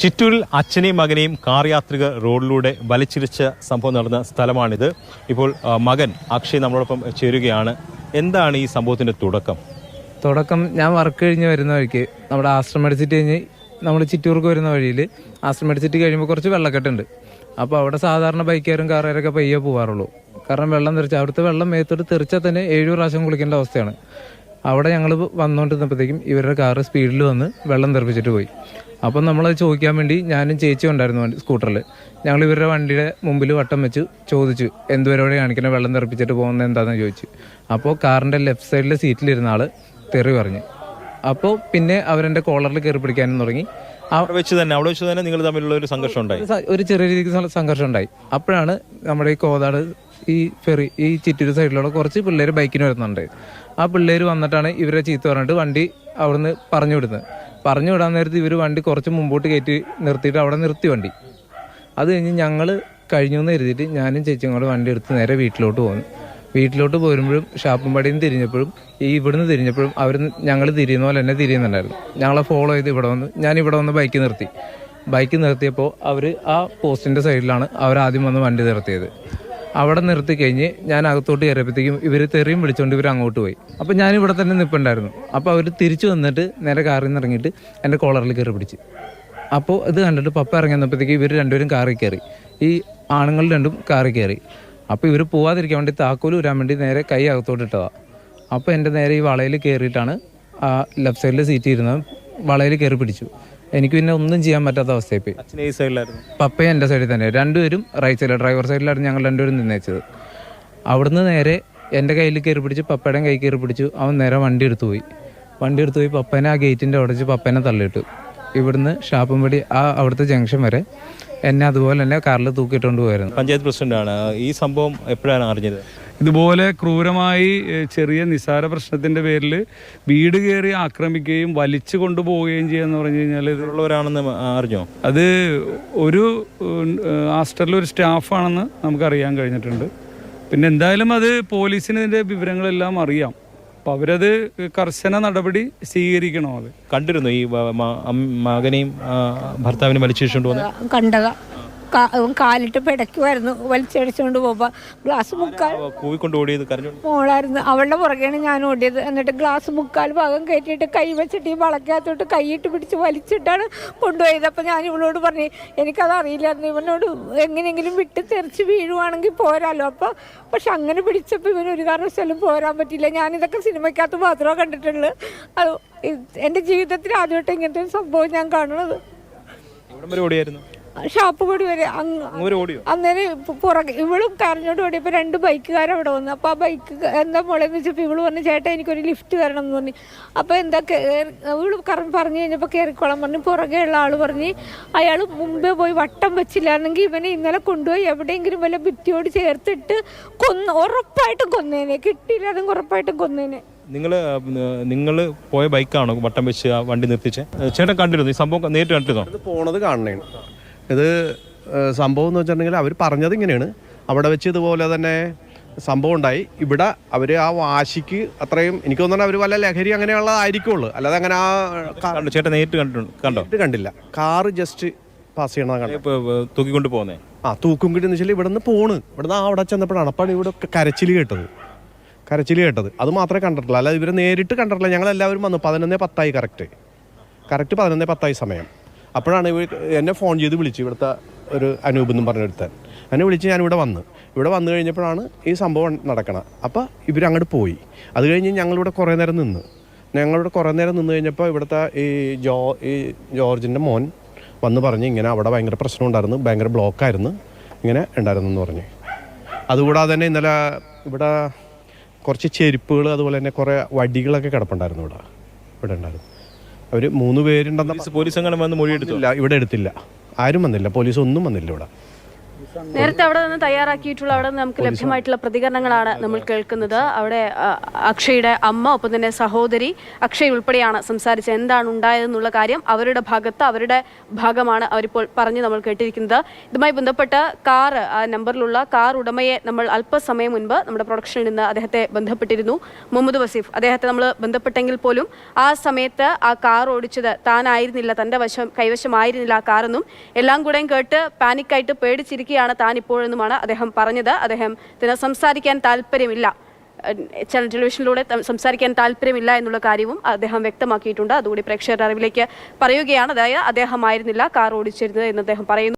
ചിറ്റൂരിൽ അച്ഛനെയും മകനെയും കാർ യാത്രികർ റോഡിലൂടെ വലിച്ചിരിച്ച സംഭവം നടന്ന സ്ഥലമാണിത്. ഇപ്പോൾ മകൻ അക്ഷയ് നമ്മളോടൊപ്പം ചേരുകയാണ്. എന്താണ് ഈ സംഭവത്തിന്റെ തുടക്കം? തുടക്കം ഞാൻ വർക്ക് കഴിഞ്ഞ് വരുന്ന വഴിക്ക് നമ്മുടെ ആശ്രമം അടിച്ചിട്ട് കഴിഞ്ഞ് നമ്മൾ ചിറ്റൂർക്ക് വരുന്ന വഴിയിൽ ആശ്രമം അടിച്ചിട്ട് കഴിയുമ്പോൾ കുറച്ച് വെള്ളക്കെട്ടുണ്ട് അപ്പോൾ അവിടെ സാധാരണ ബൈക്കുകാരും കാറുകാരൊക്കെ പയ്യെ പോകാറുള്ളൂ കാരണം വെള്ളം തെറിച്ച് അവിടുത്തെ വെള്ളം മേത്തോട്ട് തെറിച്ചാൽ തന്നെ ഏഴു പ്രാവശ്യം കുളിക്കേണ്ട അവസ്ഥയാണ്. അവിടെ ഞങ്ങൾ വന്നുകൊണ്ടിരുന്നപ്പോഴത്തേക്കും ഇവരുടെ കാറ് സ്പീഡിൽ വന്ന് വെള്ളം തെറിപ്പിച്ചിട്ട് പോയി. അപ്പം നമ്മളത് ചോദിക്കാൻ വേണ്ടി ഞാനും ചേച്ചി ഉണ്ടായിരുന്നു വണ്ടി സ്കൂട്ടറിൽ ഞങ്ങൾ ഇവരുടെ വണ്ടിയുടെ മുമ്പിൽ വട്ടം വെച്ച് ചോദിച്ചു എന്തുവരോടെ കാണിക്കണം? വെള്ളം തെറിപ്പിച്ചിട്ട് പോകുന്നത് എന്താണെന്ന് ചോദിച്ചു. അപ്പോൾ കാറിന്റെ ലെഫ്റ്റ് സൈഡിലെ സീറ്റിലിരുന്ന ആൾ തെറി പറഞ്ഞു. അപ്പോൾ പിന്നെ അവരെന്റെ കോളറിൽ കയറി പിടിക്കാനും തുടങ്ങി. അവിടെ വെച്ച് തന്നെ അവിടെ വെച്ച് തന്നെ നിങ്ങൾ തമ്മിലുള്ള ഒരു സംഘർഷം ഉണ്ടായി. ഒരു ചെറിയ രീതിക്ക് സംഘർഷം ഉണ്ടായി. അപ്പോഴാണ് നമ്മുടെ ഈ കോതാട് ഈ ഫെറി ഈ ചിറ്റൂര് സൈഡിലുള്ള കുറച്ച് പിള്ളേർ ബൈക്കിന് വരുന്നുണ്ട്. ആ പിള്ളേർ വന്നിട്ടാണ് ഇവരെ ചീത്ത പറഞ്ഞിട്ട് വണ്ടി അവിടുന്ന് പറഞ്ഞു വിടുന്നത്. പറഞ്ഞു വിടാൻ നേരത്ത് ഇവർ വണ്ടി കുറച്ച് മുമ്പോട്ട് കയറ്റി നിർത്തിയിട്ട് അവിടെ നിർത്തി വണ്ടി. അത് കഴിഞ്ഞ് ഞങ്ങൾ കഴിഞ്ഞു എന്ന് കരുതിയിട്ട് ഞാനും ചേച്ചിയും കൂടെ വണ്ടി എടുത്ത് നേരെ വീട്ടിലോട്ട് പോകുന്നു വീട്ടിലോട്ട് പോരുമ്പോഴും ഷാപ്പുംപടിയിൽ നിന്ന് തിരിഞ്ഞപ്പോഴും ഈ ഇവിടുന്ന് തിരിഞ്ഞപ്പോഴും അവർ ഞങ്ങൾ തിരിയുന്ന പോലെ തന്നെ തിരിയുന്നുണ്ടായിരുന്നു. ഞങ്ങളെ ഫോളോ ചെയ്ത് ഇവിടെ വന്ന് ഞാൻ ഇവിടെ വന്ന് ബൈക്ക് നിർത്തി. ബൈക്ക് നിർത്തിയപ്പോൾ അവർ ആ പോസ്റ്റിന്റെ സൈഡിലാണ് അവർ ആദ്യം വന്ന് വണ്ടി നിർത്തിയത്. അവിടെ നിർത്തി കഴിഞ്ഞ് ഞാൻ അകത്തോട്ട് കയറിയപ്പോഴത്തേക്കും ഇവർ തെറിയും വിളിച്ചുകൊണ്ട് ഇവർ അങ്ങോട്ട് പോയി. അപ്പോൾ ഞാൻ ഇവിടെ തന്നെ നിൽപ്പുണ്ടായിരുന്നു അപ്പോൾ അവർ തിരിച്ചു വന്നിട്ട് നേരെ കാറിൽ നിന്ന് ഇറങ്ങിയിട്ട് എന്റെ കോളറിൽ കയറി പിടിച്ച്. അപ്പോൾ ഇത് കണ്ടിട്ട് പപ്പ ഇറങ്ങി വന്നപ്പോഴത്തേക്ക് ഇവർ രണ്ടുപേരും കാറി കയറി. ഈ ആണുങ്ങൾ രണ്ടും കാറി കയറി. അപ്പോൾ ഇവർ പോവാതിരിക്കാൻ വേണ്ടി താക്കോൽ വരാൻ വേണ്ടി നേരെ കൈ അകത്തോട്ട് ഇട്ടതാ. അപ്പോൾ എന്റെ നേരെ ഈ വളയിൽ കയറിയിട്ടാണ് ആ ലെഫ്റ്റ് സൈഡിൽ സീറ്റ് ഇരുന്നത് വളയിൽ കയറി പിടിച്ചു. എനിക്ക് പിന്നെ ഒന്നും ചെയ്യാൻ പറ്റാത്ത അവസ്ഥയായി പോയി. ഈ സൈഡിലായിരുന്നു? പപ്പയും എന്റെ സൈഡിൽ തന്നെ. രണ്ടുപേരും റൈറ്റ് സൈഡിൽ ഡ്രൈവർ സൈഡിലായിരുന്നു ഞങ്ങൾ രണ്ടുപേരും നിന്നേച്ചത്. അവിടുന്ന് നേരെ എന്റെ കയ്യിൽ കയറി പിടിച്ച് പപ്പയുടെയും കൈ കയറി പിടിച്ചു അവൻ നേരെ വണ്ടി എടുത്തു പോയി. വണ്ടി എടുത്തു പോയി പപ്പനെ ആ ഗേറ്റിന്റെ അവിടെ വെച്ച് പപ്പനെ തള്ളിയിട്ടു. ഇവിടുന്ന് ഷാപ്പുംപടി ആ അവിടുത്തെ ജംഗ്ഷൻ വരെ എന്നെ അതുപോലെ തന്നെ കാറിൽ തൂക്കിയിട്ടുകൊണ്ട് പോയായിരുന്നു. പഞ്ചായത്ത് പ്രസിഡന്റാണ്. ഈ സംഭവം എപ്പോഴാണ് അറിഞ്ഞത്? ഇതുപോലെ ക്രൂരമായി ചെറിയ നിസാര പ്രശ്നത്തിന്റെ പേരിൽ വീട് കയറി ആക്രമിക്കുകയും വലിച്ചു കൊണ്ടുപോവുകയും ചെയ്യുക പറഞ്ഞു കഴിഞ്ഞാൽ ഇതിലുള്ളവരാണെന്ന് അറിഞ്ഞോ? അത് ഒരു ഹാസ്റ്റലിൽ ഒരു സ്റ്റാഫാണെന്ന് നമുക്കറിയാൻ കഴിഞ്ഞിട്ടുണ്ട്. പിന്നെ എന്തായാലും അത് പോലീസിന് ഇതിന്റെ വിവരങ്ങളെല്ലാം അറിയാം. അപ്പം അവരത് കർശന നടപടി സ്വീകരിക്കണം അത്? കണ്ടിരുന്നു ഈ മകനെയും ഭർത്താവിനെ വന്ന്? കണ്ടതാ. കാലിട്ട് പിടയ്ക്കുമായിരുന്നു വലിച്ചടിച്ചുകൊണ്ട് പോകുമ്പോൾ ഗ്ലാസ് മുക്കാൽ കൂവിക്കൊണ്ട് ഓടിയത് മോളായിരുന്നു. അവളുടെ പുറകെയാണ് ഞാൻ ഓടിയത്. എന്നിട്ട് ഗ്ലാസ് മുക്കാൽ ഭാഗം കയറ്റിയിട്ട് കൈ വെച്ചിട്ട് ഈ വളക്കകത്തോട്ട് കൈയിട്ട് പിടിച്ച് വലിച്ചിട്ടാണ് കൊണ്ടുപോയത്. അപ്പം ഞാൻ ഇവളോട് പറഞ്ഞു എനിക്കത് അറിയില്ലായിരുന്നു. ഇവനോട് എങ്ങനെയെങ്കിലും വിട്ട് തെറിച്ച് വീഴുവാണെങ്കിൽ പോരാലോ. അപ്പോൾ പക്ഷെ അങ്ങനെ പിടിച്ചപ്പോൾ ഇവന് ഒരു കാരണവശാലും പോരാൻ പറ്റില്ല ഞാനിതൊക്കെ സിനിമയ്ക്കകത്ത് മാത്രമേ കണ്ടിട്ടുള്ളൂ. അത് എന്റെ എന്റെ ജീവിതത്തിൽ ആദ്യമായിട്ട് ഇങ്ങനത്തെ ഒരു സംഭവം ഞാൻ കാണുന്നത്. വരെ ഓടിയായിരുന്നു? ഷാപ്പ് കൂടി വരെ അന്നേരം പുറകെ ഇവളും കരഞ്ഞോണ്ട് ഓടിയപ്പോൾ രണ്ട് ബൈക്കുകാരവിടെ വന്നു. അപ്പോൾ ആ ബൈക്ക് എന്താ മോളെന്ന് വെച്ചപ്പോൾ ഇവൾ പറഞ്ഞു ചേട്ടാ എനിക്കൊരു ലിഫ്റ്റ് തരണം എന്ന് പറഞ്ഞു. അപ്പോൾ എന്താ കയറി ഇവൾ കറ- പറഞ്ഞു കഴിഞ്ഞപ്പോൾ കയറിക്കോളാൻ പറഞ്ഞു. പുറകെ ഉള്ള ആൾ പറഞ്ഞ് അയാൾ മുമ്പേ പോയി വട്ടം വെച്ചില്ലായിരുന്നെങ്കിൽ ഇവനെ ഇന്നലെ കൊണ്ടുപോയി എവിടെയെങ്കിലും വല്ല ഭിത്തിയോട് ചേർത്തിട്ട് കൊന്ന് ഉറപ്പായിട്ടും കൊന്നേനെ. കിട്ടിയില്ലാതെ ഉറപ്പായിട്ടും കൊന്നേനെ. നിങ്ങൾ നിങ്ങൾ പോയ ബൈക്കാണോ വട്ടം വെച്ച് ആ വണ്ടി നിർത്തിച്ച്? ചേട്ടൻ കണ്ടിരുന്നു? ഈ സംഭവം നേരിട്ട് കണ്ടിരുന്നോ? പോണത് കാണണേണ് ഇത് സംഭവം എന്ന് വെച്ചിട്ടുണ്ടെങ്കിൽ അവർ പറഞ്ഞത് ഇങ്ങനെയാണ്. അവിടെ വെച്ച് ഇതുപോലെ തന്നെ സംഭവം ഉണ്ടായി. ഇവിടെ അവർ ആ വാശിക്ക് അത്രയും എനിക്ക് തോന്നുന്നത് അവർ വല്ല ലഹരി അങ്ങനെയുള്ള ആയിരിക്കുള്ളൂ. അല്ലാതെ അങ്ങനെ ആ ചേട്ടൻ നേരിട്ട് കണ്ടിട്ടുണ്ട് കണ്ടോ? കണ്ടില്ല. കാറ് ജസ്റ്റ് പാസ് ചെയ്യണത് കണ്ടു ഇപ്പൊ തൂക്കിക്കൊണ്ട് പോകുന്നേ ആ തൂക്കും കിട്ടി എന്ന് വെച്ചാൽ ഇവിടെ നിന്ന് പോണ്. ഇവിടെ നിന്ന് അവിടെ ചെന്നപ്പോഴാണ്. അപ്പോൾ ഇവിടെ കരച്ചിൽ കേട്ടത്. കരച്ചിൽ കേട്ടത്. അത് മാത്രമേ കണ്ടിട്ടുള്ളൂ. അല്ലാതെ ഇവരെ നേരിട്ട് കണ്ടിട്ടില്ല. ഞങ്ങൾ എല്ലാവരും വന്നു. പതിനൊന്നേ പത്തായി കറക്റ്റ് കറക്റ്റ് പതിനൊന്നേ പത്തായി സമയം. അപ്പോഴാണ് ഇവർ എന്നെ ഫോൺ ചെയ്ത് വിളിച്ചു ഇവിടുത്തെ ഒരു അനൂപ് എന്നും പറഞ്ഞെടുത്താൻ എന്നെ വിളിച്ച് ഞാൻ ഇവിടെ വന്നു. ഇവിടെ വന്നു കഴിഞ്ഞപ്പോഴാണ് ഈ സംഭവം നടക്കണം. അപ്പോൾ ഇവരങ്ങോട്ട് പോയി. അത് കഴിഞ്ഞ് ഞങ്ങളിവിടെ കുറേ നേരം നിന്ന്. ഞങ്ങളിവിടെ കുറേ നേരം നിന്ന് കഴിഞ്ഞപ്പോൾ ഇവിടുത്തെ ഈ ജോ ഈ ജോർജിന്റെ മോൻ വന്ന് പറഞ്ഞ് ഇങ്ങനെ അവിടെ ഭയങ്കര പ്രശ്നം ഉണ്ടായിരുന്നു. ഭയങ്കര ബ്ലോക്കായിരുന്നു ഇങ്ങനെ ഉണ്ടായിരുന്നു എന്ന് പറഞ്ഞു. അതുകൂടാതെ തന്നെ ഇന്നലെ ഇവിടെ കുറച്ച് ചെരുപ്പുകൾ അതുപോലെ തന്നെ കുറേ വടികളൊക്കെ കിടപ്പുണ്ടായിരുന്നു ഇവിടെ. ഇവിടെ ഉണ്ടായിരുന്നു. അവർ മൂന്ന് പേരുണ്ടെന്ന പോലീസ് അങ്ങനെ വന്ന് മൊഴിയെടുത്തില്ല ഇവിടെ എടുത്തില്ല. ആരും വന്നില്ല പോലീസ് ഒന്നും വന്നില്ല ഇവിടെ. നേരത്തെ അവിടെ നിന്ന് തയ്യാറാക്കിയിട്ടുള്ള അവിടെ നിന്ന് നമുക്ക് ലഭ്യമായിട്ടുള്ള പ്രതികരണങ്ങളാണ് നമ്മൾ കേൾക്കുന്നത്. അവിടെ അക്ഷയുടെ അമ്മ ഒപ്പം തന്നെ സഹോദരി അക്ഷയ് ഉൾപ്പെടെയാണ് സംസാരിച്ചത്. എന്താണ് ഉണ്ടായതെന്നുള്ള കാര്യം അവരുടെ ഭാഗത്ത് അവരുടെ ഭാഗമാണ് അവരിപ്പോൾ പറഞ്ഞ് നമ്മൾ കേട്ടിരിക്കുന്നത്. ഇതുമായി ബന്ധപ്പെട്ട് കാർ ആ നമ്പറിലുള്ള കാർ ഉടമയെ നമ്മൾ അല്പസമയം മുൻപ് നമ്മുടെ പ്രൊഡക്ഷനിൽ നിന്ന് അദ്ദേഹത്തെ ബന്ധപ്പെട്ടിരുന്നു. മുഹമ്മദ് വസീഫ് അദ്ദേഹത്തെ നമ്മൾ ബന്ധപ്പെട്ടെങ്കിൽ പോലും ആ സമയത്ത് ആ കാർ ഓടിച്ചത് താനായിരുന്നില്ല തന്റെ വശം കൈവശമായിരുന്നില്ല ആ കാറെന്നും. എല്ലാം കൂടെയും കേട്ട് പാനിക്കായിട്ട് പേടിച്ചിരിക്കുകയാണ് താൻ ഇപ്പോഴെന്നുമാണ് അദ്ദേഹം പറഞ്ഞത്. അദ്ദേഹത്തിന് സംസാരിക്കാൻ താല്പര്യമില്ല. ചാനൽ ടെലിവിഷനിലൂടെ സംസാരിക്കാൻ താല്പര്യമില്ല എന്നുള്ള കാര്യവും അദ്ദേഹം വ്യക്തമാക്കിയിട്ടുണ്ട്. അതുകൂടി പ്രേക്ഷകരുടെ അറിവിലേക്ക് പറയുകയാണ്. അതായത് അദ്ദേഹമായിരുന്നില്ല കാർ ഓടിച്ചിരുന്നത് എന്ന് അദ്ദേഹം പറയുന്നു.